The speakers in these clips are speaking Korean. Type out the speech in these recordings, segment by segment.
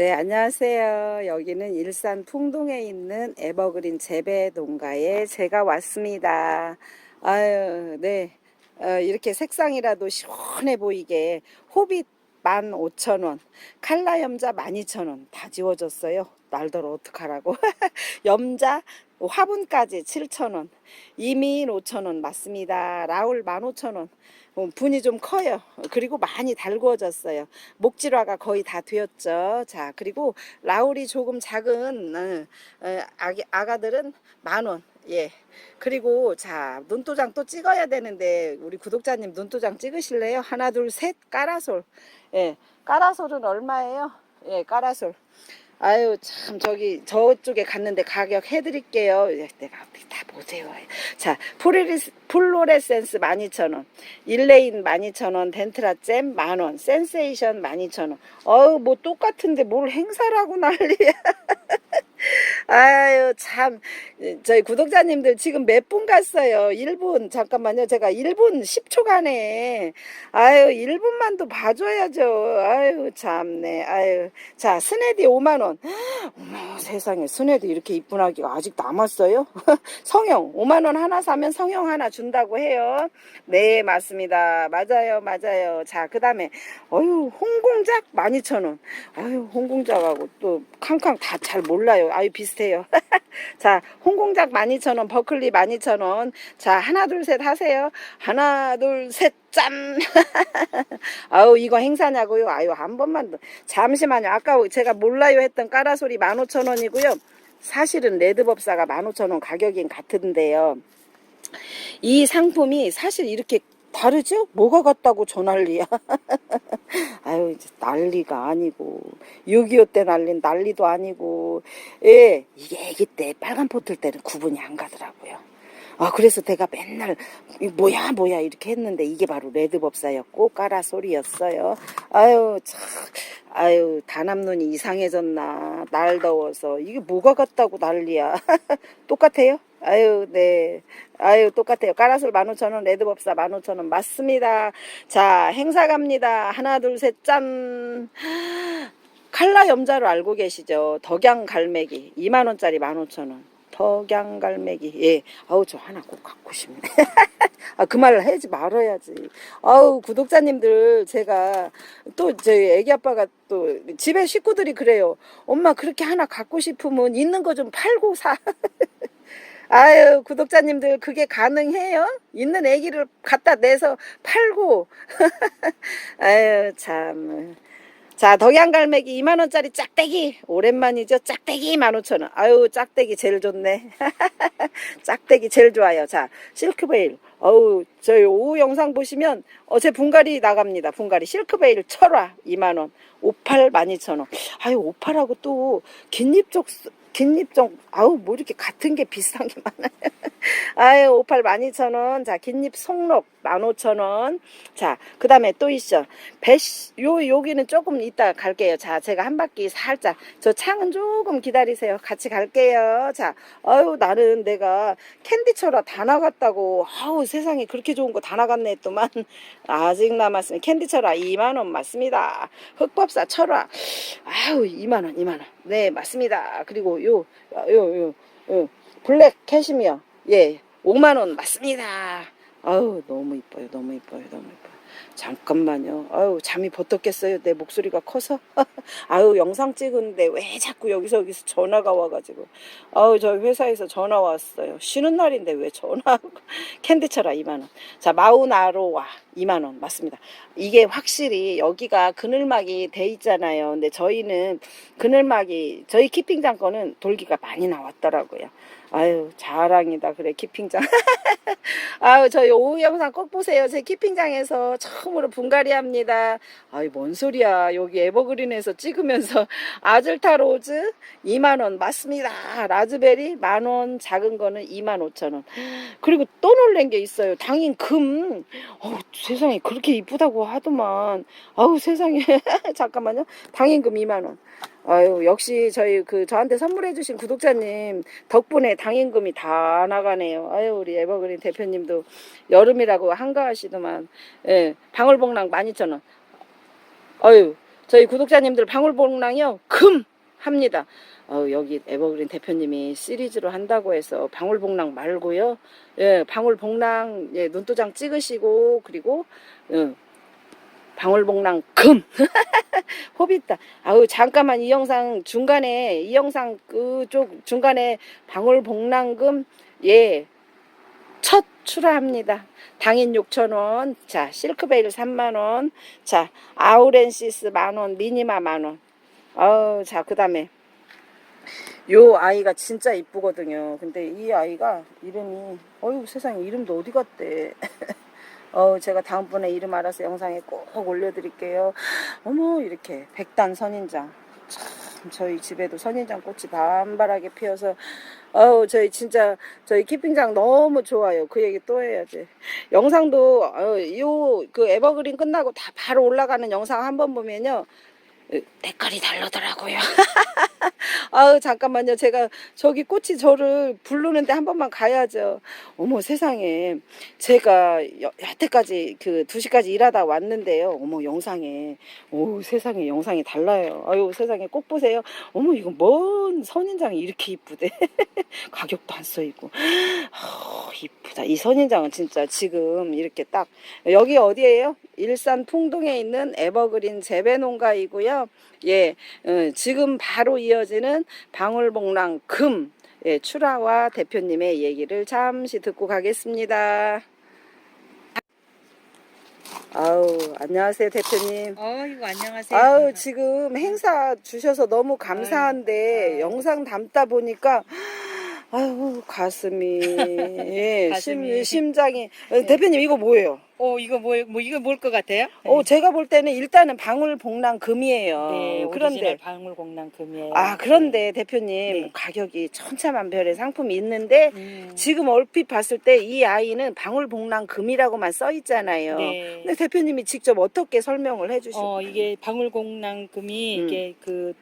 네, 안녕하세요. 여기는 일산 풍동에 있는 에버그린 재배 농가에 제가 왔습니다. 아유, 네. 어, 이렇게 색상이라도 시원해 보이게 호빗 15,000원, 칼라 염자 12,000원 다 지워졌어요. 날더러 어떡하라고. 염자 화분까지 7,000원, 이민 5,000원 맞습니다. 라울 15,000원. 어, 분이 좀 커요. 그리고 많이 달구어졌어요. 목질화가 거의 다 되었죠. 자, 그리고 라울이 조금 작은 어, 어, 아기, 아가들은 만 원. 예. 그리고 자, 눈도장 또 찍어야 되는데 우리 구독자님 눈도장 찍으실래요? 하나, 둘, 셋. 까라솔. 예. 까라솔은 얼마예요? 예, 까라솔. 아유 참 저기 저쪽에 갔는데 가격 해드릴게요. 예, 내가 어떻게 다 보세요. 자 플로레스, 플로레센스 12,000원, 일레인 12,000원, 덴트라잼 만원, 센세이션 12,000원. 어우 뭐 똑같은데 뭘 행사라고 난리야. 아유 참. 저희 구독자님들 지금 몇 분 갔어요? 1분. 잠깐만요. 제가 1분 10초간에 아유 1분만도 봐줘야죠. 아유 참네. 아유. 자 스네디 5만원. 어머 세상에. 스네디 이렇게 이쁜 아기가 아직 남았어요? 성형. 5만원 하나 사면 성형 하나 준다고 해요. 네 맞습니다. 맞아요 맞아요. 자 그 다음에 어유 홍공작 12,000원. 아유 홍공작하고 또 캉캉 다 잘 몰라요 아유 비슷해요 자, 홍공작 12,000원, 버클리 12,000원. 자, 하나, 둘, 셋 하세요. 하나, 둘, 셋, 짠! 아우, 이거 행사냐고요? 아유, 한 번만 더. 잠시만요. 아까 제가 몰라요 했던 까라소리 15,000원이고요. 사실은 레드법사가 15,000원 가격인 같은데요. 이 상품이 사실 이렇게 다르죠? 뭐가 같다고 저 난리야. 아유, 이제 난리가 아니고, 6.25 때 난린 난리도 아니고, 예, 이게 애기 때 빨간 포틀 때는 구분이 안 가더라고요. 아, 그래서 내가 맨날, 이 뭐야, 뭐야, 이렇게 했는데, 이게 바로 레드법사였고, 까라 소리였어요. 아유, 참, 아유, 단암눈이 이상해졌나. 날 더워서. 이게 뭐가 같다고 난리야. 똑같아요? 아유, 네. 아유, 똑같아요. 까라솔 15,000원, 레드법사 15,000원. 맞습니다. 자, 행사 갑니다. 하나, 둘, 셋, 짠. 칼라 염자로 알고 계시죠? 덕양 갈매기. 2만원짜리 15,000원. 덕양 갈매기. 예. 아우, 저 하나 꼭 갖고 싶네. 아, 그 말을 하지 말아야지. 아우, 구독자님들, 제가 또 저희 애기 아빠가 또 집에 식구들이 그래요. 엄마, 그렇게 하나 갖고 싶으면 있는 거 좀 팔고 사. 아유, 구독자님들, 그게 가능해요? 있는 애기를 갖다 내서 팔고. 아유, 참. 자, 덕양갈매기 2만원짜리 짝대기. 오랜만이죠? 짝대기 15,000원. 아유, 짝대기 제일 좋네. 짝대기 제일 좋아요. 자, 실크베일. 어우, 저희 오후 영상 보시면 어제 분갈이 나갑니다. 분갈이. 실크베일 철화 2만원. 오팔 12,000원. 아유, 오팔하고 또 긴잎 쪽 긴잎종 아우 뭐 이렇게 같은 게 비슷한 게 많아요. 아유 오팔 12,000원. 자 긴잎 송록 15,000원. 자 그다음에 또 있어. 배시 요 여기는 조금 이따 갈게요. 자 제가 한 바퀴 살짝 저 창은 조금 기다리세요. 같이 갈게요. 자 아유 나는 내가 캔디철화 다 나갔다고 아우 세상에 그렇게 좋은 거 다 나갔네 했더만 아직 남았으면 캔디철화 2만 원 맞습니다. 흑법사 철화 아유 2만 원 2만 원. 네 맞습니다. 그리고 요요 요 요 블랙 캐시미어 예 5만 원 맞습니다. 아우 너무 이뻐요 너무 이뻐요 너무 이뻐요. 잠깐만요. 아유 잠이 버떡 깼어요. 내 목소리가 커서. 아유 영상 찍은데 왜 자꾸 여기서 여기서 전화가 와가지고. 아유 저희 회사에서 전화 왔어요. 쉬는 날인데 왜 전화? 캔디처라 2만 원. 자 마우나로와 2만 원 맞습니다. 이게 확실히 여기가 그늘막이 돼 있잖아요. 근데 저희는 그늘막이 저희 키핑장 거는 돌기가 많이 나왔더라고요. 아유 자랑이다 그래 키핑장. 아유 저희 오후 영상 꼭 보세요. 제 키핑장에서 처음으로 분갈이 합니다. 아이 뭔 소리야 여기 에버그린에서 찍으면서 아즐타 로즈 2만원 맞습니다. 라즈베리 만원 작은 거는 2만 5천원. 그리고 또 놀란 게 있어요. 당인 금. 어 세상에 그렇게 이쁘다고 하더만. 아우 세상에 잠깐만요. 당인금 2만원. 아유 역시 저희 그 저한테 선물해주신 구독자님 덕분에 당임금이 다 나가네요. 아유 우리 에버그린 대표님도 여름이라고 한가하시더만 예 방울복랑 12,000원. 아유 저희 구독자님들 방울복랑이요 금 합니다. 어, 여기 에버그린 대표님이 시리즈로 한다고 해서 방울복랑 말고요. 예, 방울복랑 예, 눈도장 찍으시고 그리고 예, 방울복랑 금 호빗다. 아우 잠깐만 이 영상 중간에 이 영상 그쪽 중간에 방울복랑금 예. 첫 출하합니다. 당인 6,000원, 자, 실크베일 3만원, 자, 아우렌시스 만원, 미니마 만원. 어우, 자, 그 다음에, 요 아이가 진짜 이쁘거든요. 근데 이 아이가 이름이, 어휴, 세상에, 이름도 어디 갔대. 어, 제가 다음번에 이름 알아서 영상에 꼭 올려드릴게요. 어머, 이렇게, 백단 선인장. 참, 저희 집에도 선인장 꽃이 반발하게 피어서, 어우, 저희 진짜, 저희 키핑장 너무 좋아요. 그 얘기 또 해야지. 영상도, 어, 요, 그 에버그린 끝나고 다 바로 올라가는 영상 한 번 보면요. 으, 댓글이 다르더라고요. 아우 잠깐만요. 제가 저기 꽃이 저를 부르는데 한 번만 가야죠. 어머 세상에 제가 여, 여태까지 그 2시까지 일하다 왔는데요. 어머 영상에 오 세상에 영상이 달라요. 아유 세상에 꼭 보세요. 어머 이거 뭔 선인장이 이렇게 이쁘대. 가격도 안 써 있고. 아, 이쁘다. 이 선인장은 진짜 지금 이렇게 딱 여기 어디예요? 일산 풍동에 있는 에버그린 재배농가이고요. 예, 어, 지금 바로 이어지는 방울복랑 금 예, 출하와 대표님의 얘기를 잠시 듣고 가겠습니다. 아우 안녕하세요 대표님. 어이구 안녕하세요. 아우 지금 행사 주셔서 너무 감사한데 아유, 아유. 영상 담다 보니까 아유 가슴이 예, 가슴이. 심, 심장이 어, 대표님 이거 뭐예요? 어 이거 뭐, 뭐 이거 뭘 것 같아요? 어 제가 볼 때는 일단은 방울복랑 금이에요. 네, 그런데 오리지널 방울공랑 금이에요. 아 그런데 대표님 네. 가격이 천차만별의 상품이 있는데 음, 지금 얼핏 봤을 때 이 아이는 방울복랑 금이라고만 써 있잖아요. 네. 근데 대표님이 직접 어떻게 설명을 해주시고 어 이게 방울공랑 금이 음. 이게 그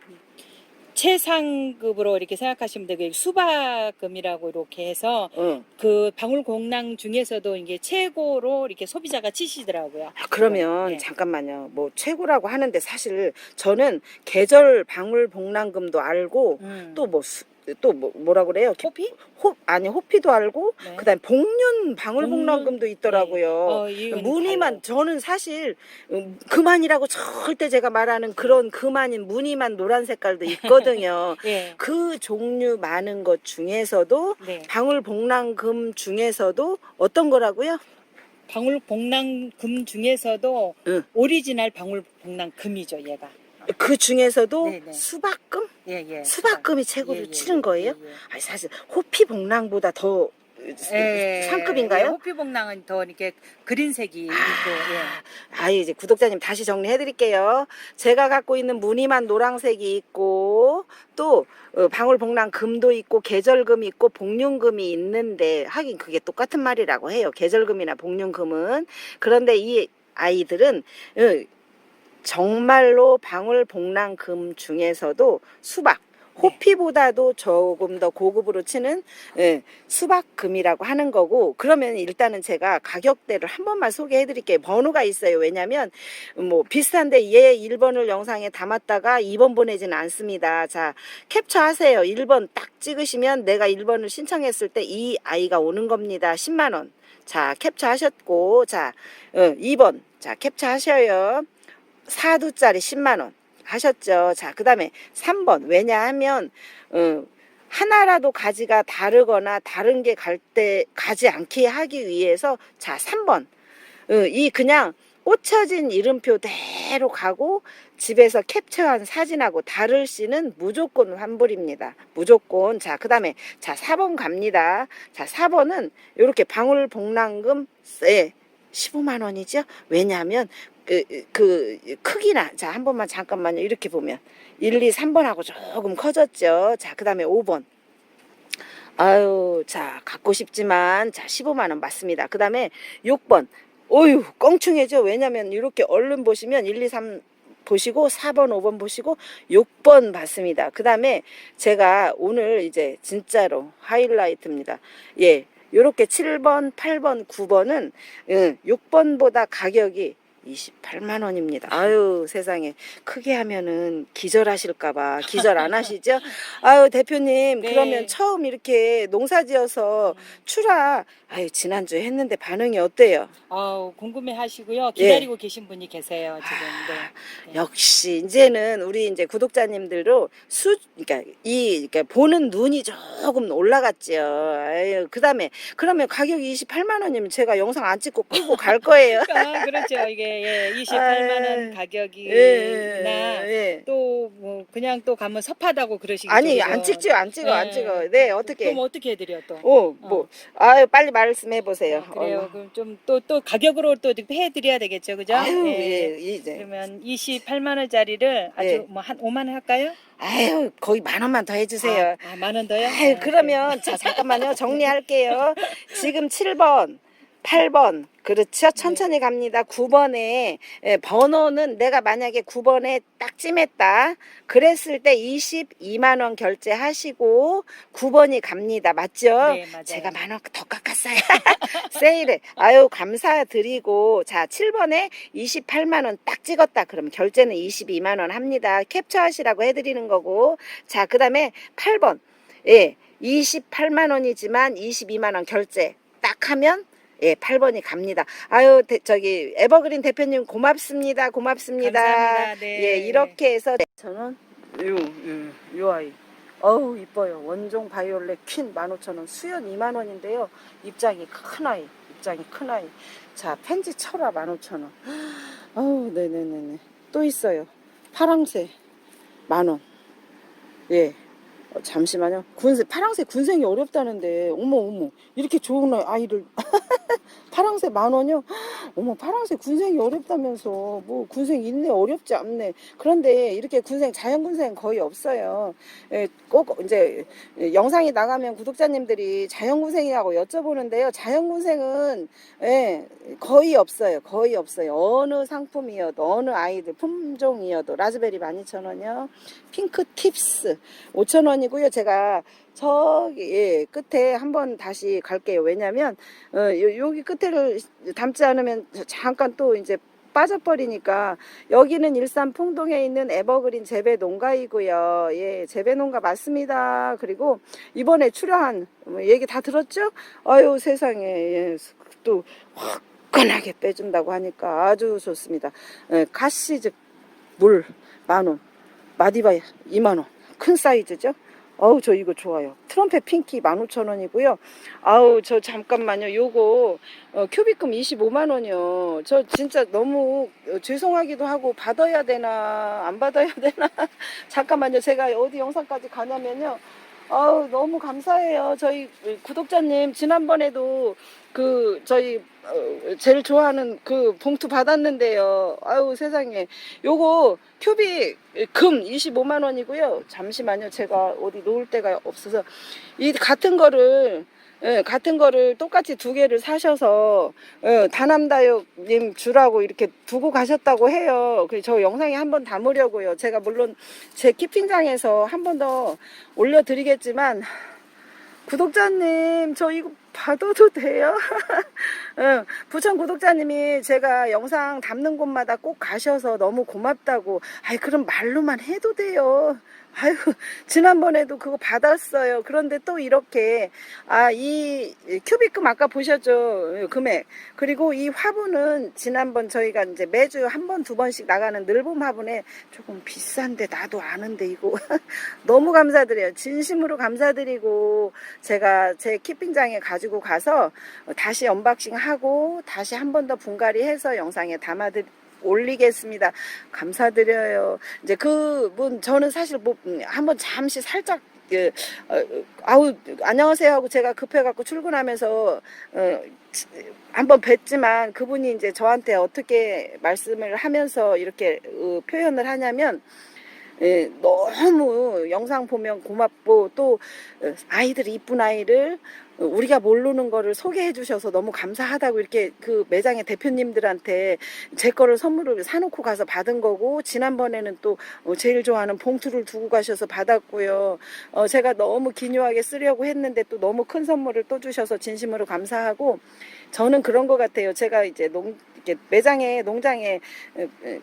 최상급으로 이렇게 생각하시면 되고 수박금이라고 이렇게 해서 응. 그 방울공랑 중에서도 이게 최고로 이렇게 소비자가 치시더라고요. 아, 그러면 네. 잠깐만요. 뭐 최고라고 하는데 사실 저는 계절 방울복랑금도 알고 음. 또뭐 또 뭐, 뭐라 그래요? 호피? 호 아니 호피도 알고 네. 그다음에 복륜 방울복랑금도 있더라고요. 어, 이건 무늬만 달라요. 저는 사실 음, 그만이라고 절대 제가 말하는 그런 그만인 무늬만 노란 색깔도 있거든요. 예. 그 종류 많은 것 중에서도 네. 방울복랑금 중에서도 어떤 거라고요? 방울 복랑금 중에서도 응. 오리지널 방울 복랑금이죠, 얘가. 그 중에서도 네, 네. 수박금? 예, 예. 수박금이 최고로 예, 예, 치는 예, 거예요? 예, 예. 아니 사실 호피복랑보다 더 예, 상급인가요? 예, 호피복랑은 더 이렇게 그린색이 있고, 예. 아, 이제 구독자님 다시 정리해 드릴게요. 제가 갖고 있는 무늬만 노란색이 있고 또 어, 방울복랑 금도 있고 계절금이 있고 복륜금이 있는데 하긴 그게 똑같은 말이라고 해요. 계절금이나 복륜금은 그런데 이 아이들은 어, 정말로 방울복랑금 중에서도 수박 호피보다도 조금 더 고급으로 치는 예, 수박금이라고 하는 거고 그러면 일단은 제가 가격대를 한 번만 소개해 드릴게요. 번호가 있어요. 왜냐면 뭐 비슷한데 얘 1번을 영상에 담았다가 2번 보내지는 않습니다. 자, 캡처하세요. 1번 딱 찍으시면 내가 1번을 신청했을 때 이 아이가 오는 겁니다. 10만 원. 자, 캡처하셨고 자, 어, 2번. 자, 캡처하셔요. 4두짜리 10만 원. 하셨죠. 자, 그 다음에 3번. 왜냐하면, 어, 하나라도 가지가 다르거나 다른 게 갈 때 가지 않게 하기 위해서 자, 3번. 어, 이 그냥 꽂혀진 이름표대로 가고 집에서 캡처한 사진하고 다를 씨는 무조건 환불입니다. 무조건. 자, 그 다음에 자, 4번 갑니다. 자, 4번은 이렇게 방울복랑금 예, 15만 원이죠. 왜냐하면 그, 그 크기나 자 한 번만 잠깐만요. 이렇게 보면. 1, 2, 3번하고 조금 커졌죠. 자 그 다음에 5번. 아유 자 갖고 싶지만 자 15만 원 맞습니다. 그 다음에 6번. 어유 껑충해져. 왜냐면 이렇게 얼른 보시면 1, 2, 3 보시고 4번, 5번 보시고 6번 봤습니다. 그 다음에 제가 오늘 이제 진짜로 하이라이트입니다. 예, 요렇게 7번, 8번, 9번은 응, 6번보다 가격이 28만 원입니다. 아유 세상에 크게 하면은 기절하실까봐 기절 안 하시죠? 아유 대표님 네. 그러면 처음 이렇게 농사지어서 출하 아유 지난주에 했는데 반응이 어때요? 아우 궁금해 하시고요. 예. 기다리고 계신 분이 계세요, 지금. 네. 네. 역시 이제는 우리 이제 구독자님들도 수 그러니까 이 그러니까 보는 눈이 조금 올라갔지요. 아유 그다음에 그러면 가격이 28만 원이면 제가 영상 안 찍고 끌고 갈 거예요. 아, 그렇죠. 이게 예, 28만 원 가격이나 예, 예. 또 뭐 그냥 또 가면 섭하다고 그러시겠죠. 아니? 안 찍죠 안 찍어 안 네. 찍어. 네 어떻게? 그럼 어떻게 해 드려 또? 오뭐 아유 빨리 말씀해 보세요. 아, 그래요. 그럼 좀 또 또 가격으로 또 이렇게 해드려야 되겠죠, 그죠? 아유 네. 예 이제 그러면 28만 원짜리를 아주 네. 뭐한 5만 원 할까요? 아유 거의 만 원만 더 해주세요. 아, 만 원 더요? 아유, 아, 그러면 자 잠깐만요 정리할게요. 지금 7번, 8번 그렇죠 천천히 갑니다. 9번에 번호는 내가 만약에 9번에 딱 찜했다 그랬을 때 22만 원 결제하시고 9번이 갑니다. 맞죠? 네, 맞아요. 제가 만 원 더 깎았어요. 세일에 아유 감사드리고 자 7번에 28만 원 딱 찍었다 그러면 결제는 22만 원 합니다. 캡처하시라고 해 드리는 거고 자 그다음에 8번 예 28만 원이지만 22만 원 결제 딱 하면 예 8번이 갑니다. 아유 대- 저기 에버그린 대표님 고맙습니다. 고맙습니다. 감사합니다. 네. 예 이렇게 해서 저는 요, 요, 요 아이. 어우 이뻐요. 원종 바이올렛 퀸 15,000원. 수연 2만원인데요. 입장이 큰 아이 입장이 큰 아이. 자 펜지 철화 15,000원. 어우 네네네네. 또 있어요. 파랑새 만원. 예 어, 잠시만요. 군색 파랑색 군생이 어렵다는데 어머 어머 이렇게 좋은 아이를 파랑새 만 원이요? 어머 파랑새 군생이 어렵다면서. 뭐 군생 있네 어렵지 않네. 그런데 이렇게 군생 자연 군생 거의 없어요. 예, 꼭 이제 영상이 나가면 구독자님들이 자연 군생이라고 여쭤보는데요. 자연 군생은 예, 거의 없어요. 거의 없어요. 어느 상품이어도 어느 아이들 품종이어도. 라즈베리 12,000원이요. 핑크 팁스 5,000원 이고요 제가 저기 예, 끝에 한번 다시 갈게요. 왜냐면 어, 요, 여기 끝에를 담지 않으면 잠깐 또 이제 빠져버리니까 여기는 일산 풍동에 있는 에버그린 재배 농가이고요. 예, 재배 농가 맞습니다. 그리고 이번에 출하한 뭐 얘기 다 들었죠? 아유 세상에 예, 또 화끈하게 빼준다고 하니까 아주 좋습니다. 예, 가시즈 물 만원, 마디바 2만원, 큰 사이즈죠? 아우 저 이거 좋아요. 트럼펫 핑키 15,000원이고요. 아우 저 잠깐만요. 요거 어, 큐비금 25만 원이요. 저 진짜 너무 어, 죄송하기도 하고 받아야 되나 안 받아야 되나 잠깐만요. 제가 어디 영상까지 가냐면요. 아우 너무 감사해요. 저희 구독자님 지난번에도 그 저희 어, 제일 좋아하는 그 봉투 받았는데요. 아유 세상에 요거 큐빅 금 25만 원이고요. 잠시만요. 제가 어디 놓을 데가 없어서 이 같은 거를 예, 같은 거를 똑같이 두 개를 사셔서 예, 다남다육님 주라고 이렇게 두고 가셨다고 해요. 그래서 저 영상에 한번 담으려고요. 제가 물론 제 키핑장에서 한 번 더 올려드리겠지만 구독자님 저 이거 받아도 돼요? 응, 부천 구독자님이 제가 영상 담는 곳마다 꼭 가셔서 너무 고맙다고 아이 그럼 말로만 해도 돼요 아유 지난번에도 그거 받았어요. 그런데 또 이렇게 아 이 큐빅금 아까 보셨죠? 금액. 그리고 이 화분은 지난번 저희가 이제 매주 한 번 두 번씩 나가는 늘봄 화분에 조금 비싼데 나도 아는데 이거. 너무 감사드려요. 진심으로 감사드리고 제가 제 키핑장에 가지고 가서 다시 언박싱 하고 다시 한 번 더 분갈이 해서 영상에 담아드 올리겠습니다. 감사드려요. 이제 그분 저는 사실 뭐 음, 한번 잠시 살짝 그 어, 아우 안녕하세요 하고 제가 급해갖고 출근하면서 어, 한번 뵀지만 그분이 이제 저한테 어떻게 말씀을 하면서 이렇게 어, 표현을 하냐면 예, 너무 영상 보면 고맙고 또 어, 아이들 이쁜 아이를 어, 우리가 모르는 거를 소개해 주셔서 너무 감사하다고 이렇게 그 매장의 대표님들한테 제 거를 선물을 사놓고 가서 받은 거고 지난번에는 또 어, 제일 좋아하는 봉투를 두고 가셔서 받았고요. 어, 제가 너무 기묘하게 쓰려고 했는데 또 너무 큰 선물을 또 주셔서 진심으로 감사하고 저는 그런 것 같아요. 제가 이제 농 매장에 농장에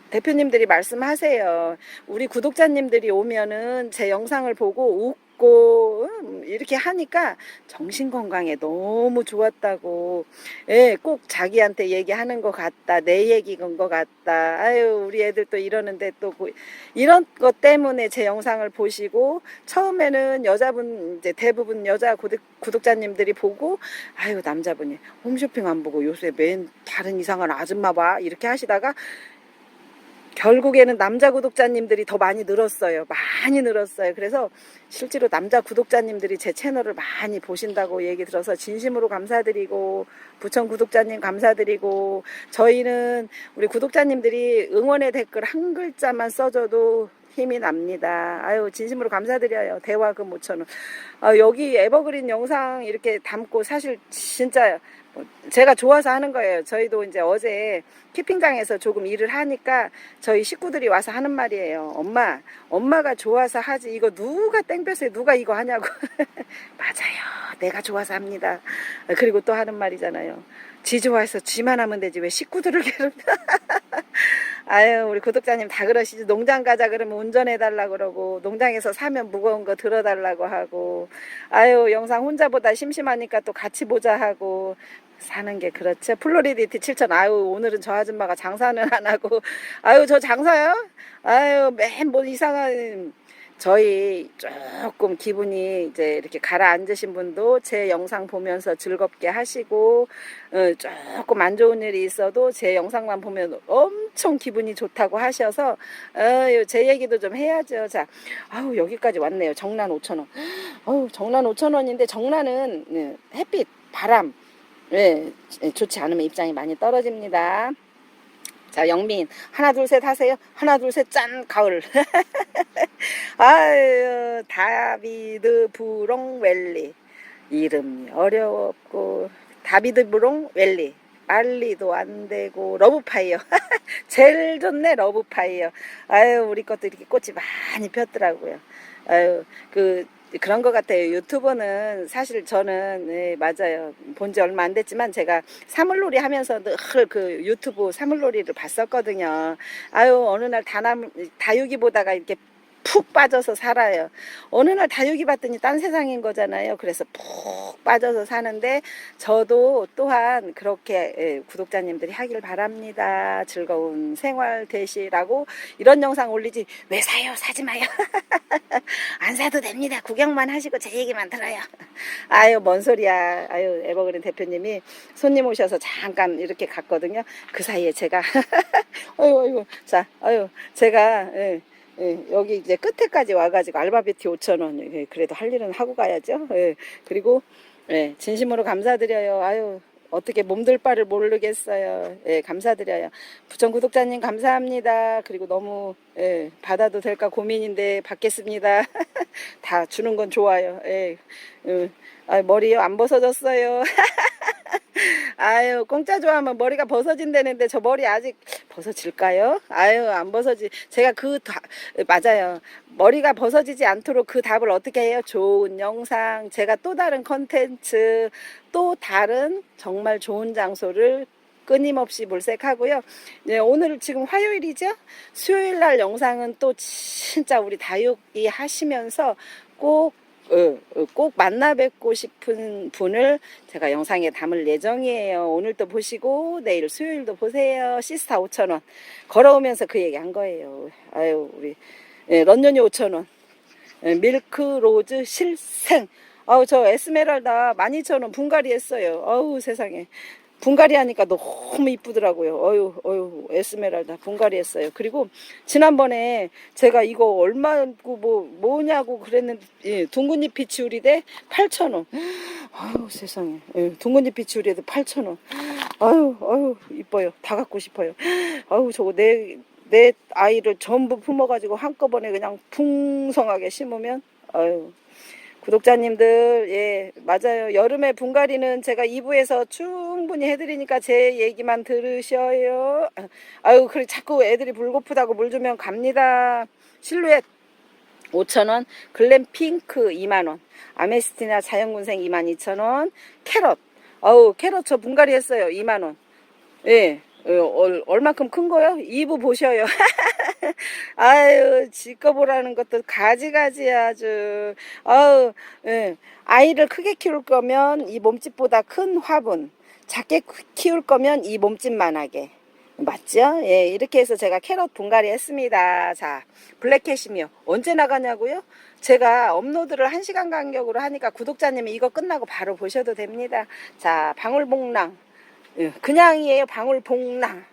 대표님들이 말씀하세요. 우리 구독자님들이 오면은 제 영상을 보고 웃고 음, 이렇게 하니까 정신 건강에 너무 좋았다고. 예, 꼭 자기한테 얘기하는 것 같다. 내 얘기인 것 같다. 아유, 우리 애들 또 이러는데 또 뭐- 이런 것 때문에 제 영상을 보시고 처음에는 여자분 이제 대부분 여자 구독, 구독자님들이 보고 아유 남자분이 홈쇼핑 안 보고 요새 맨 다른 이상한 아줌마 봐 이렇게 하시다가 결국에는 남자 구독자님들이 더 많이 늘었어요. 많이 늘었어요. 그래서 실제로 남자 구독자님들이 제 채널을 많이 보신다고 얘기 들어서 진심으로 감사드리고 부천 구독자님 감사드리고 저희는 우리 구독자님들이 응원의 댓글 한 글자만 써줘도 힘이 납니다. 아유 진심으로 감사드려요. 대화금 5천 원. 아, 여기 에버그린 영상 이렇게 담고 사실 진짜 제가 좋아서 하는 거예요. 저희도 이제 어제 키핑장에서 조금 일을 하니까 저희 식구들이 와서 하는 말이에요. 엄마, 엄마가 좋아서 하지. 이거 누가 땡볕에 누가 이거 하냐고. 맞아요. 내가 좋아서 합니다. 그리고 또 하는 말이잖아요. 지 좋아해서 지만 하면 되지. 왜 식구들을 괴롭혀. 아유, 우리 구독자님 다 그러시지. 농장 가자 그러면 운전해달라 그러고, 농장에서 사면 무거운 거 들어달라고 하고, 아유, 영상 혼자 보다 심심하니까 또 같이 보자 하고, 사는 게 그렇죠. 플로리디티 7천. 아유, 오늘은 저 아줌마가 장사는 안 하고, 아유, 저 장사요? 아유, 맨 뭐 이상한, 저희 조금 기분이 이제 이렇게 가라앉으신 분도 제 영상 보면서 즐겁게 하시고, 어, 조금 안 좋은 일이 있어도 제 영상만 보면 엄청 기분이 좋다고 하셔서, 어, 제 얘기도 좀 해야죠. 자, 아우, 여기까지 왔네요. 정란 5천 원. 아우, 정란 5천 원인데, 정란은 네, 햇빛, 바람, 예, 좋지 않으면 입장이 많이 떨어집니다. 자, 영민. 하나, 둘, 셋 하세요. 하나, 둘, 셋, 짠, 가을. 아유, 다비드 부롱 웰리. 이름이 어려웠고, 다비드 부롱 웰리. 빨리도 안 되고, 러브파이어. 제일 좋네, 러브파이어. 아유, 우리 것도 이렇게 꽃이 많이 폈더라고요. 아유, 그, 그런 것 같아요. 유튜버는 사실 저는 네, 맞아요. 본 지 얼마 안 됐지만 제가 사물놀이 하면서 늘그 유튜브 사물놀이를 봤었거든요. 아유 어느 날 다남 다육이 보다가 이렇게 푹 빠져서 살아요. 어느 날 다육이 봤더니 딴 세상인 거잖아요. 그래서 푹 빠져서 사는데 저도 또한 그렇게 예, 구독자님들이 하길 바랍니다. 즐거운 생활 되시라고 이런 영상 올리지 왜 사요? 사지 마요. 안 사도 됩니다. 구경만 하시고 제 얘기만 들어요. 아유, 뭔 소리야. 아유, 에버그린 대표님이 손님 오셔서 잠깐 이렇게 갔거든요. 그 사이에 제가, 아유, 아유, 자, 아유, 제가, 예, 예, 여기 이제 끝에까지 와가지고 알바비티 5천원. 예, 그래도 할 일은 하고 가야죠. 예, 그리고, 예, 진심으로 감사드려요. 아유, 어떻게 몸둘 바를 모르겠어요. 예, 감사드려요. 부천 구독자님 감사합니다. 그리고 너무 예, 받아도 될까 고민인데 받겠습니다. 다 주는 건 좋아요. 예. 음, 아, 머리요 안 벗어졌어요. 아유 공짜 좋아하면 머리가 벗어진다는데 저 머리 아직 벗어질까요? 아유 안 벗어지. 제가 그 다, 맞아요. 머리가 벗어지지 않도록 그 답을 어떻게 해요? 좋은 영상, 제가 또 다른 컨텐츠, 또 다른 정말 좋은 장소를 끊임없이 몰색하고요. 네, 오늘 지금 화요일이죠? 수요일 날 영상은 또 진짜 우리 다육이 하시면서 꼭, 꼭 만나 뵙고 싶은 분을 제가 영상에 담을 예정이에요. 오늘도 보시고 내일 수요일도 보세요. 시스타 5,000원. 걸어오면서 그 얘기 한 거예요. 아유, 우리 예, 런년이 5,000원. 예, 밀크 로즈 실생. 아우 저 에스메랄다 12,000원 분갈이 했어요. 아우 세상에. 분갈이 하니까 너무 이쁘더라고요. 어유, 어유, 에스메랄다 분갈이 했어요. 그리고 지난번에 제가 이거 얼마고 뭐 뭐냐고 그랬는데 예, 둥근잎 비치우리대 8,000원. 아유 세상에. 예, 둥근잎 비치우리대 8,000원. 아유, 아유 이뻐요. 다 갖고 싶어요. 아유 저거 내 내 아이를 전부 품어가지고 한꺼번에 그냥 풍성하게 심으면 아유 구독자님들 예 맞아요. 여름에 분갈이는 제가 2부에서 충분히 해드리니까 제 얘기만 들으셔요. 아유 그래 자꾸 애들이 불고프다고 물 주면 갑니다. 실루엣. 5,000원 글램 핑크 2만원 아메스티나 자연군생 22,000원 캐럿. 어우 캐럿 저 분갈이 했어요. 2만원. 예. 어, 얼, 얼만큼 큰 거요? 2부 보셔요. 아유, 지꺼 보라는 것도 가지가지야, 아주. 아유, 예. 아이를 크게 키울 거면 이 몸집보다 큰 화분, 작게 키울 거면 이 몸집만하게. 맞죠? 예, 이렇게 해서 제가 캐럿 분갈이 했습니다. 자, 블랙캣이며 언제 나가냐고요? 제가 업로드를 1시간 간격으로 하니까 구독자님이 이거 끝나고 바로 보셔도 됩니다. 자, 방울봉랑. 예, 그냥이에요, 방울봉랑.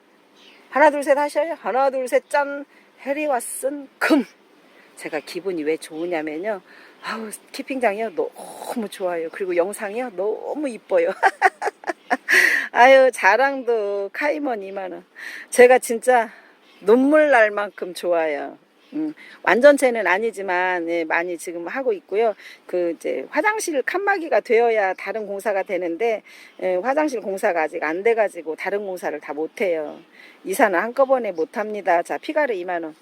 하나, 둘, 셋 하셔요. 하나, 둘, 셋, 짠. 해리 왓슨 금. 제가 기분이 왜 좋으냐면요. 아우, 키핑장이요. 너무 좋아요. 그리고 영상이요. 너무 이뻐요. 아유, 자랑도 카이먼 2만원. 제가 진짜 눈물 날 만큼 좋아요. 음, 완전체는 아니지만 예, 많이 지금 하고 있고요. 그 이제 화장실 칸막이가 되어야 다른 공사가 되는데 예, 화장실 공사가 아직 안 돼가지고 다른 공사를 다 못해요. 이사는 한꺼번에 못합니다. 자 피가르 2만 원.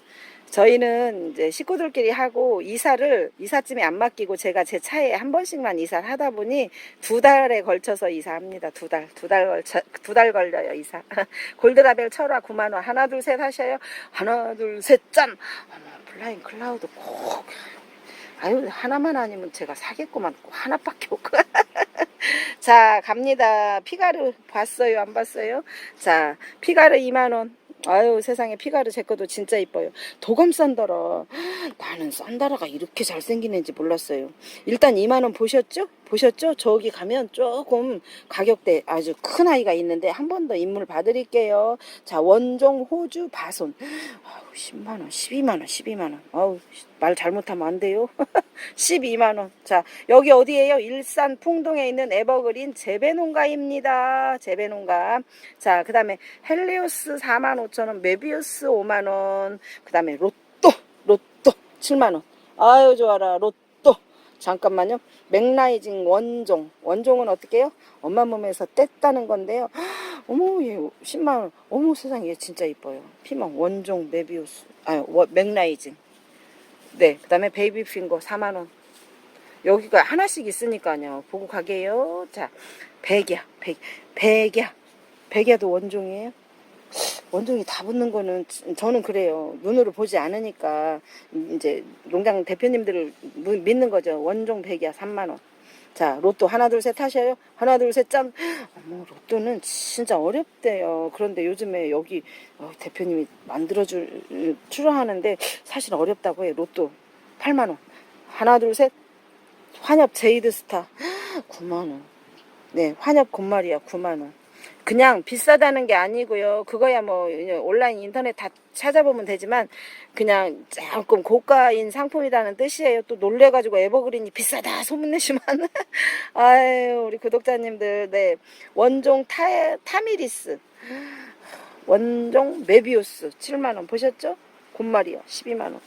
저희는 이제 식구들끼리 하고 이사를 이삿짐에 안 맡기고 제가 제 차에 한 번씩만 이사를 하다 보니 두 달에 걸쳐서 이사합니다. 두 달, 두 달 걸쳐, 두 달 걸려요, 이사. 골드라벨 철화 9만원. 하나, 둘, 셋 하셔요. 하나, 둘, 셋, 짠! 플라잉 클라우드 꼭. 아유, 하나만 아니면 제가 사겠구만. 꼭 하나밖에 없고. 자, 갑니다. 피가르 봤어요? 안 봤어요? 자, 피가르 2만원. 아유 세상에 피가르 제 것도 진짜 이뻐요. 도감 산다라. 나는 산다라가 이렇게 잘생긴 애인지 몰랐어요. 일단 2만원 보셨죠? 보셨죠? 저기 가면 조금 가격대 아주 큰 아이가 있는데 한 번 더 인물 봐드릴게요. 자 원종 호주 바손. 아우 10만원 12만원 12만원. 아우 말 잘못하면 안 돼요. 12만원. 자 여기 어디에요? 일산 풍동에 있는 에버그린 재배농가입니다. 재배농가. 자 그 다음에 헬리오스 4만 5천원 메비우스 5만원 그 다음에 로또 로또 7만원 아유 좋아라 로또 잠깐만요. 맥라이징 원종. 원종은 어떻게 해요? 엄마 몸에서 뗐다는 건데요. 어머 얘 10만원. 어머 세상에 얘 진짜 이뻐요. 피망 원종 메비우스. 아 맥라이징. 네 그 다음에 베이비 핑거 4만원. 여기가 하나씩 있으니까요. 보고 가게요. 자 백야 백 백야. 백야도 원종이에요 원종이 다 붙는 거는 지- 저는 그래요. 눈으로 보지 않으니까 이제 농장 대표님들을 무- 믿는 거죠. 원종 백이야 3만 원. 자 로또 하나 둘 셋 하셔요. 하나 둘 셋 짠. 어머 로또는 진짜 어렵대요. 그런데 요즘에 여기 어, 대표님이 만들어줄 출하하는데 사실 어렵다고 해요. 로또 8만 원. 하나 둘 셋. 환엽 제이드 스타 9만 원. 네 환엽 곤말이야 9만 원. 그냥 비싸다는 게 아니고요. 그거야 뭐 온라인 인터넷 다 찾아보면 되지만 그냥 조금 고가인 상품이라는 뜻이에요. 또 놀래가지고 에버그린이 비싸다 소문내시면 아유 우리 구독자님들 네 원종 타 타미리스 원종 메비우스 7만 원 보셨죠? 곤말이요 12만 원.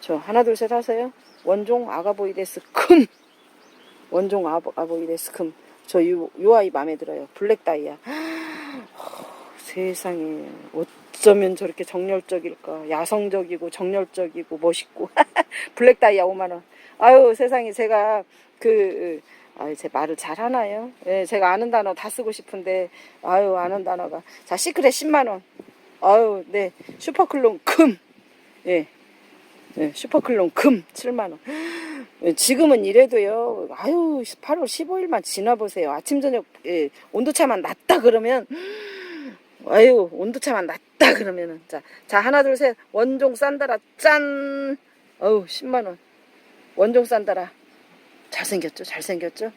저 하나 둘 셋 하세요. 원종 아가보이데스 금 원종 아보, 아보이데스 금. 저 요, 요 아이 마음에 들어요. 블랙 다이아. 허, 세상에 어쩌면 저렇게 정열적일까. 야성적이고 정열적이고 멋있고. 블랙 다이아 5만 원. 아유 세상에 제가 그 아유 제 말을 잘 하나요? 예, 제가 아는 단어 다 쓰고 싶은데 아유 아는 단어가 자 시크릿 10만 원. 아유 네 슈퍼클론 금. 예. 네, 슈퍼클론 금 7만 원. 예, 지금은 이래도요. 아유 8월 15일만 지나보세요. 아침 저녁 예, 온도차만 낮다 그러면 아유 온도차만 낮다 그러면은 자, 자 하나 둘 셋 원종 산다라 짠. 어우 10만 원. 원종 산다라 잘생겼죠? 잘생겼죠?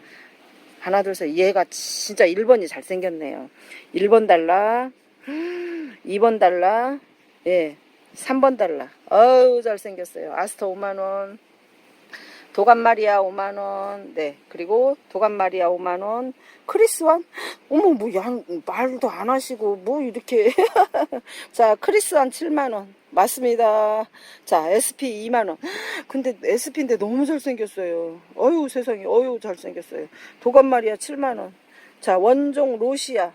하나 둘 셋 얘가 진짜 1번이 잘생겼네요. 1번 달라. 2번 달라. 예. 3번 달라. 어우 잘생겼어요. 아스터 5만 원. 도감 마리아 5만 원. 네. 그리고 도감 마리아 5만 원. 크리스완? 어머 뭐 양, 말도 안 하시고 뭐 이렇게 자 크리스완 7만 원. 맞습니다. 자 SP 2만 원. 근데 SP인데 너무 잘생겼어요. 어유 세상에 어유 잘생겼어요. 도감 마리아 7만 원. 자 원종 로시아.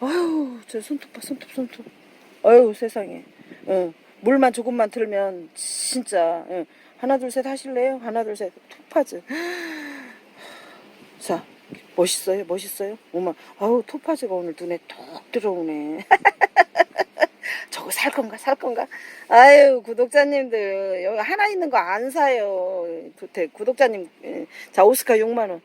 아유 저 손톱 봐 손톱 손톱. 어유 세상에. 응. 물만 조금만 틀면 진짜 응. 하나 둘 셋 하실래요? 하나 둘 셋 토파즈 자 멋있어요? 멋있어요? 어머, 아우, 토파즈가 오늘 눈에 톡 들어오네. 저거 살 건가, 살 건가? 아유, 구독자님들, 여기 하나 있는 거 안 사요. 구- 구독자님, 예. 자, 오스카 6만 원.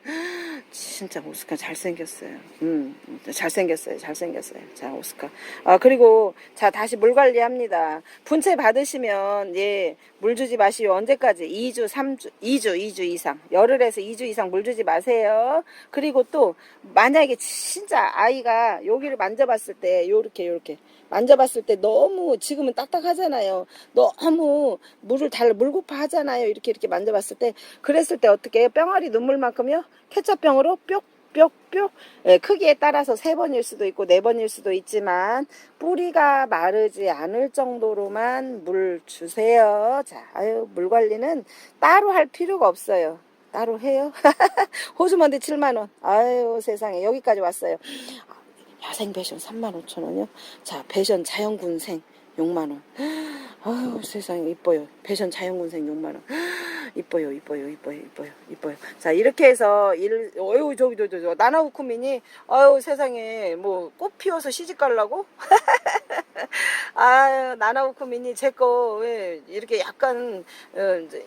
진짜 오스카 잘생겼어요. 음, 잘생겼어요. 잘생겼어요. 자, 오스카. 아, 그리고, 자, 다시 물 관리합니다. 분체 받으시면, 예, 물 주지 마시오. 언제까지? 2주, 3주, 2주, 2주 이상. 열흘에서 2주 이상 물 주지 마세요. 그리고 또, 만약에 진짜 아이가 여기를 만져봤을 때, 요렇게, 요렇게. 만져봤을 때너 무 지금은 딱딱하잖아요. 너무 물을 달 물고파 하잖아요. 이렇게 이렇게 만져봤을 때 그랬을 때 어떻게 해요? 뿅아리 눈물만큼요? 케첩병으로 뾱뾱뾱 예, 크기에 따라서 세 번일 수도 있고 네 번일 수도 있지만 뿌리가 마르지 않을 정도로만 물 주세요. 자, 아유 물 관리는 따로 할 필요가 없어요. 따로 해요? 호주먼데 7만 원. 아유 세상에 여기까지 왔어요. 야생 배션 3만 5천 원이요. 자, 배션 자연군생 6만 원. 아유, 세상에 이뻐요. 배션 자연군생 6만 원. 이뻐요, 이뻐요, 이뻐요, 이뻐요, 이뻐요. 자, 이렇게 해서 일, 어유 저기 저기 저기 나나우쿠민이 아유 세상에 뭐 꽃 피워서 시집 가려고? 아유 나나우쿠민이 제거 왜 이렇게 약간 어,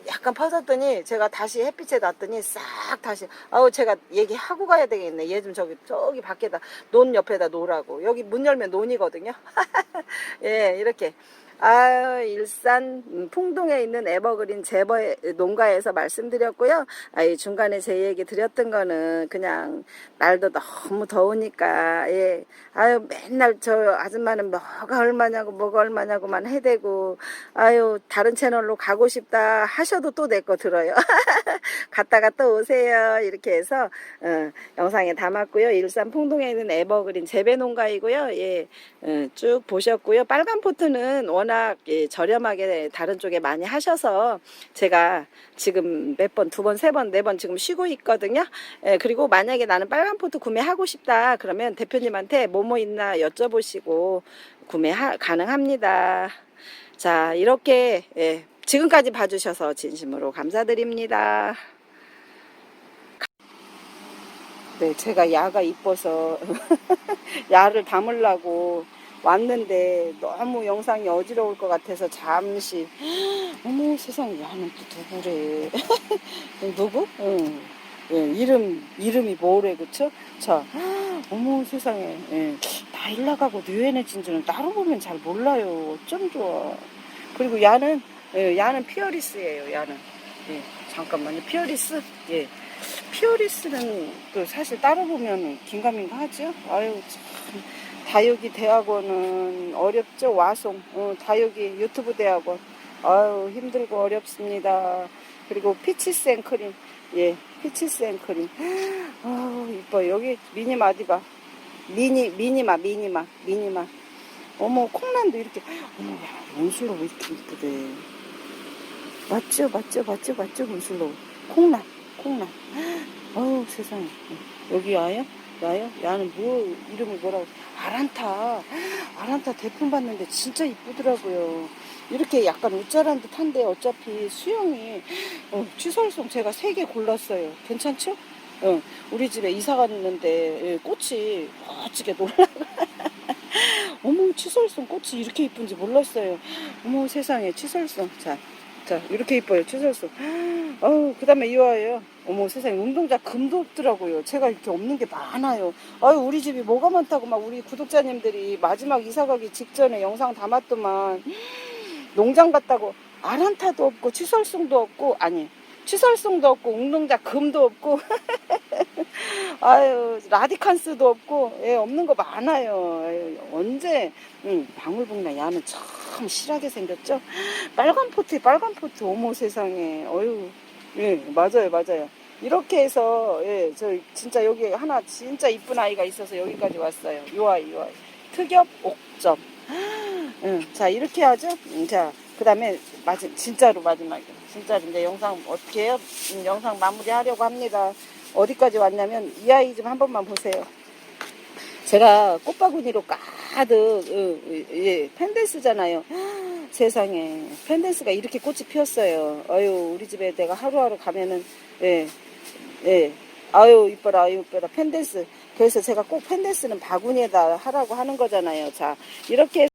약간 퍼졌더니 제가 다시 햇빛에 놨더니 싹 다시 아우 제가 얘기하고 가야 되겠네. 얘 좀 저기 저기 밖에다 논 옆에다 놓으라고. 여기 문 열면 논이거든요. 예, 이렇게. 아, 일산 음, 풍동에 있는 에버그린 제버 농가에서 말씀드렸고요. 아, 이 중간에 제 얘기 드렸던 거는 그냥 날도 너무 더우니까 예. 아유, 맨날 저 아줌마는 뭐가 얼마냐고 뭐가 얼마냐고만 해대고 아유, 다른 채널로 가고 싶다 하셔도 또 내 거 들어요. 갔다가 또 오세요. 이렇게 해서 어, 영상에 담았고요. 일산 풍동에 있는 에버그린 재배 농가이고요. 예. 어, 쭉 보셨고요. 빨간 포트는 워낙 예, 저렴하게 다른 쪽에 많이 하셔서 제가 지금 몇 번, 두 번, 세 번, 네 번 지금 쉬고 있거든요. 예, 그리고 만약에 나는 빨간 포트 구매하고 싶다. 그러면 대표님한테 뭐뭐 있나 여쭤보시고 구매 가능합니다. 자, 이렇게 예, 지금까지 봐주셔서 진심으로 감사드립니다. 네, 제가 야가 이뻐서 야를 담으려고 왔는데 너무 영상이 어지러울 것 같아서 잠시 어머 세상에 야는 또 누구래 누구? 응. 예, 이름 이름이 뭐래 그쵸? 자 어머 세상에 예. 나 일 나가고 유엔해진지는 따로 보면 잘 몰라요 어쩜 좋아 그리고 야는 예, 야는 피어리스예요 야는 예, 잠깐만요 피어리스 예. 피어리스는 또 사실 따로 보면 긴가민가 하죠. 아유 참 다육이 대학원은 어렵죠. 와송. 어, 다육이 유튜브 대학원. 아유 힘들고 어렵습니다. 그리고 피치스 앤크림. 예 피치스 앤크림. 아우 이뻐. 여기 미니마 어디 봐? 미니 미니마 미니마 미니마. 어머 콩란도 이렇게. 어머 야 원슬로 왜 이렇게 이쁘대? 맞죠? 맞죠? 맞죠? 맞죠? 원슬로. 콩란 콩란. 어우 세상에. 여기 와요? 와요? 야는 뭐 이름을 뭐라고 아란타. 아란타 대품 봤는데 진짜 이쁘더라고요. 이렇게 약간 웃자란 듯한데 어차피 수영이 어, 취설송 제가 세 개 골랐어요. 괜찮죠? 어, 우리 집에 이사 갔는데 예, 꽃이 멋지게 놀라 어머 취설송 꽃이 이렇게 이쁜지 몰랐어요. 어머 세상에 취설송 자, 자 이렇게 이뻐요 취설송 어우 그 다음에 이와예요. 어머 세상에. 운동자 금도 없더라고요. 제가 이렇게 없는 게 많아요. 아유 우리 집이 뭐가 많다고 막 우리 구독자님들이 마지막 이사 가기 직전에 영상 담았더만. 농장 갔다고 아란타도 없고 취설송도 없고 아니 취설송도 없고 운동자 금도 없고. 아유 라디칸스도 없고. 예 없는 거 많아요. 아유, 언제? 응, 방울복나 야는 참 실하게 생겼죠? 빨간 포트 빨간 포트 어머 세상에. 어유 예 맞아요 맞아요. 이렇게 해서 예 저 진짜 여기 하나 진짜 이쁜 아이가 있어서 여기까지 왔어요. 요 아이 요 아이. 특엽 옥점. 응, 자 이렇게 하죠? 음, 자 그 다음에 마지 진짜로 마지막에 진짜로 이제 영상 어떻게 해요? 음, 영상 마무리 하려고 합니다. 어디까지 왔냐면 이 아이 좀 한 번만 보세요 제가 꽃바구니로 가득 어, 예, 펜댄스잖아요. 세상에. 펜댄스가 이렇게 꽃이 피었어요. 어유 우리 집에 내가 하루하루 가면은 예, 예, 아유 이뻐라 아유 이뻐라. 펜댄스. 그래서 제가 꼭 펜댄스는 바구니에다 하라고 하는 거잖아요. 자 이렇게